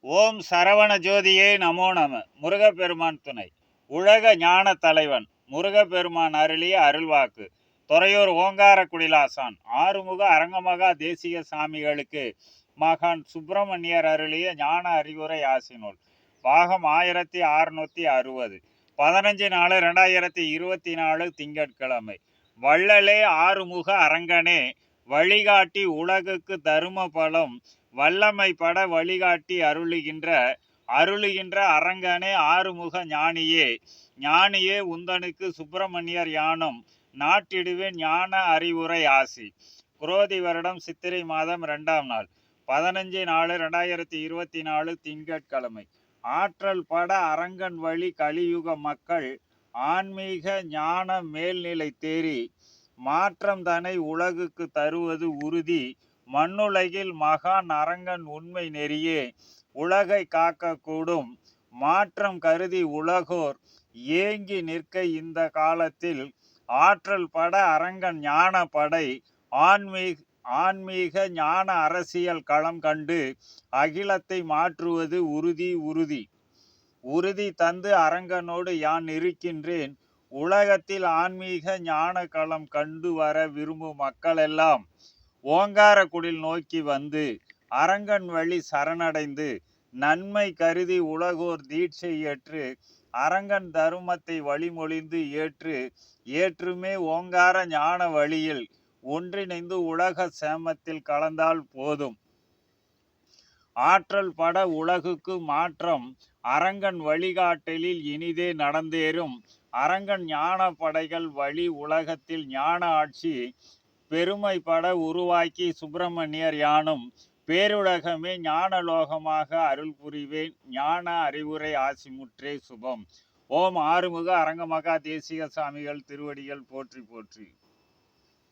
ஓம் சரவண ஜோதியே நமோ நம. முருகப்பெருமான் துணை. உலக ஞான தலைவன் முருகப்பெருமான் அருளிய அருள்வாக்கு. துறையூர் ஓங்கார குடிலாசான் ஆறுமுக அரங்கமகா தேசிய சாமிகளுக்கு மகான் சுப்பிரமணியர் அருளிய ஞான அறிவுரை ஆசினூல் பாகம் ஆயிரத்தி அறுநூத்தி அறுபது. பதினஞ்சு நாலு ரெண்டாயிரத்தி இருபத்தி நாலு திங்கட்கிழமை. வள்ளலே ஆறுமுக அரங்கனே வழிகாட்டி உலகுக்கு தரும பலம் வல்லமை பட வழிகாட்டி அருளுகின்ற அருளுகின்ற அரங்கனே ஆறுமுக ஞானியே. ஞானியே உந்தனுக்கு சுப்பிரமணியர் யானும் நாட்டிடுவேன் ஞான அறிவுரை ஆசி. குரோதி வருடம் சித்திரை மாதம் ரெண்டாம் நாள். பதினஞ்சு நாலு ரெண்டாயிரத்தி இருபத்தி நாலு திங்கட்கிழமை. ஆற்றல் பட அரங்கன் வழி கலியுக மக்கள் ஆன்மீக ஞான மேல்நிலை தேறி மாற்றம் தனை உலகுக்கு தருவது உறுதி மண்ணுலகில் மகான் அரங்கன் உண்மை நெறியே. உலகை காக்கக்கூடும். மாற்றம் கருதி உலகோர் ஏங்கி நிற்க இந்த காலத்தில் ஆற்றல் பட அரங்கன் ஞான படை ஆன்மீக ஆன்மீக ஞான அரசியல் களம் கண்டு அகிலத்தை மாற்றுவது உறுதி உறுதி. உறுதி தந்து அரங்கனோடு யான் இருக்கின்றேன்? உலகத்தில் ஆன்மீக ஞான களம் கண்டு வர விரும்பும் மக்களெல்லாம் ஓங்கார குடில் நோக்கி வந்து அரங்கன் வழி சரணடைந்து நன்மை கருதி உலகோர் தீட்சை ஏற்று அரங்கன் தருமத்தை வழிமொழிந்து ஏற்று ஏற்றுமே ஓங்கார ஞான வழியில் ஒன்றிணைந்து உலக சேமத்தில் கலந்தால் போதும். ஆற்றல் பட உலகுக்கு மாற்றம் அரங்கன் வழிகாட்டலில் இனிதே நடந்தேறும். அரங்கன் ஞான படைகள் வழி உலகத்தில் ஞான ஆட்சி பெருமைப்பட உருவாக்கி சுப்பிரமணியர் யானும் பேருலகமே ஞானலோகமாக அருள் புரிவேன். ஞான அறிவுரை ஆசிமுற்றே சுபம். ஓம் ஆறுமுக அரங்கமகா தேசிக சாமிகள் திருவடிகள் போற்றி போற்றி.